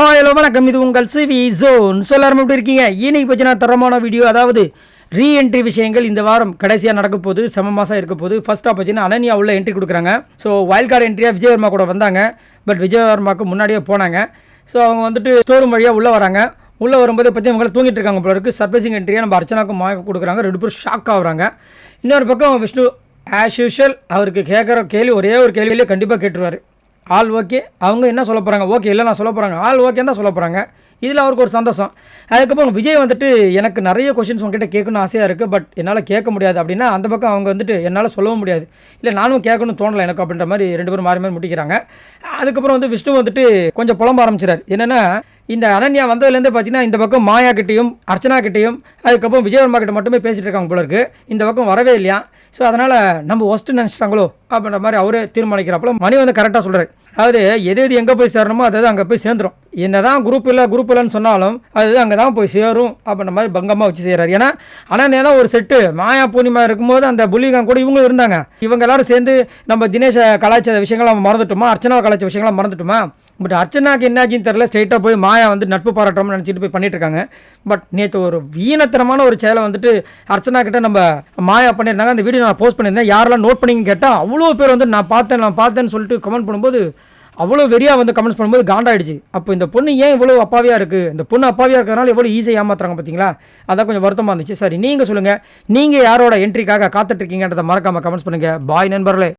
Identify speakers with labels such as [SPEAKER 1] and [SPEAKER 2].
[SPEAKER 1] Hi hello வணக்கம். இது உங்கள் சிவி ஜோன். ஸோ எல்லாரும் எப்படி இருக்கீங்க? இன்னைக்கு பார்த்தீங்கன்னா தரமான வீடியோ அதாவது ரீஎன்ட்ரி விஷயங்கள் இந்த வாரம் கடைசியாக நடக்க போது செம மாதம் இருக்க போது ஃபர்ஸ்ட்டாக பார்த்தீங்கன்னா அனன்யா உள்ள என்ட்ரி கொடுக்குறாங்க. ஸோ வைல்ட் கார்டு என்ட்ரியாக விஜயவர்மா கூட வந்தாங்க. பட் விஜயவர்மாவுக்கு முன்னாடியே போனாங்க. ஸோ அவங்க வந்துட்டு ஸ்டோர் வழியாக உள்ளே வராங்க. உள்ளே வரும்போது பற்றி அவங்கள தூங்கிட்டு இருக்காங்க போல இருக்குது சர்ப்ரைசிங் என்ட்ரியாக நம்ம அர்ச்சனாக்கும் மாயக்கு கொடுக்குறாங்க. ரெண்டு பேரும் ஷாக் ஆகுறாங்க இன்னொரு பக்கம் விஷ்ணு ஆஸ் யூஷுவல் அவருக்கு கேட்குற கேள்வி ஒரே ஒரு கேள்வியிலே கண்டிப்பாக கேட்டுருவார். All okay. அவங்க என்ன சொல்ல போகிறாங்க ஓகே இல்லை நான் சொல்ல போகிறாங்க ஆல் ஓகே தான் சொல்ல போகிறாங்க இதில் அவருக்கு ஒரு சந்தோஷம். அதுக்கப்புறம் விஜய் வந்துட்டு எனக்கு நிறைய கொஷின்ஸ் உங்ககிட்ட கேட்கணும்னு ஆசையாக இருக்குது பட் என்னால் கேட்க முடியாது. அப்படின்னா அந்த பக்கம் அவங்க வந்துட்டு என்னால் சொல்லவும் முடியாது. இல்லை நானும் கேட்கணும்னு தோணலை எனக்கு அப்படின்ற மாதிரி ரெண்டு பேரும் மாறி மாறி முட்டிக்கிறாங்க. அதுக்கப்புறம் வந்து விஷ்ணு வந்துட்டு கொஞ்சம் புலம்ப ஆரம்பிச்சிடார் என்னென்னா இந்த அனன்யா வந்ததுலேருந்து பார்த்தீங்கன்னா இந்த பக்கம் மாயா கிட்டேயும் அர்ச்சனா கிட்டேயும் அதுக்கப்புறம் விஜயவர்மா கிட்ட மட்டுமே பேசிகிட்டு இருக்காங்க போல இருக்கு. இந்த பக்கம் வரவே இல்லையா? ஸோ அதனால் நம்ம ஒஸ்ட்டு நினச்சிட்டாங்களோ? அப்படின்ற மாதிரி அவரே தீர்மானிக்கிறாப்புல மணி வந்து கரெக்டாக சொல்கிறார் அதாவது எது எது எங்கே போய் சேரணுமோ அது அங்கே போய் சேர்ந்துடும் என்ன தான் குரூப் இல்லை குரூப் இல்லைன்னு சொன்னாலும் அது அங்கே தான் போய் சேரும் அப்படின்ற மாதிரி பங்கமாக வச்சு செய்கிறார் ஏன்னா அனன்யா ஒரு செட்டு மாயா பூர்ணிமா இருக்கும்போது அந்த புள்ளிகான் கூட இவங்க இருந்தாங்க. இவங்க எல்லாரும் சேர்ந்து நம்ம தினேஷை கலாய்ச்ச விஷயங்களை நம்ம மறந்துட்டோமா? அர்ச்சனாவை கலாய்ச்ச விஷயங்களாம் மறந்துட்டோமா? பட் அர்ச்சனாக்கு என்னாச்சுன்னு தெரில ஸ்ட்ரெயிட்டாக போய் மாயா வந்து நட்பு பாராட்டோம்னு நினச்சிட்டு போய் பண்ணிட்டு இருக்காங்க. பட் நேற்று ஒரு வீணத்தனமான ஒரு செயலை வந்துட்டு அர்ச்சனா கிட்ட நம்ம மாயா பண்ணியிருந்தாங்க. அந்த வீடியோ நான் போஸ்ட் பண்ணியிருந்தேன். யாரெல்லாம் நோட் பண்ணிங்க கேட்டால் அவ்வளோ பேர் வந்து நான் பார்த்தேன் நான் பார்த்தேன்னு சொல்லிட்டு கமெண்ட் பண்ணும்போது அவ்வளோ வெறியாக வந்து கமெண்ட்ஸ் பண்ணும்போது காண்டாயிடுச்சு. அப்போ இந்த பொண்ணு ஏன் இவ்வளோ அப்பாவியாக இருக்குது இந்த பொண்ணு அப்பாவியாக இருக்கிறனால எவ்வளோ ஈஸியாக ஏமாத்துறாங்க பார்த்தீங்களா? அதான் கொஞ்சம் வருத்தமாக இருந்துச்சு. சரி நீங்கள் சொல்லுங்கள் நீங்கள் யாரோட என்ட்ரிக்காக காத்துட்ருக்கீங்கன்றதை மறக்காமல் கமெண்ட்ஸ் பண்ணுங்கள் பாய் நண்பர்களே.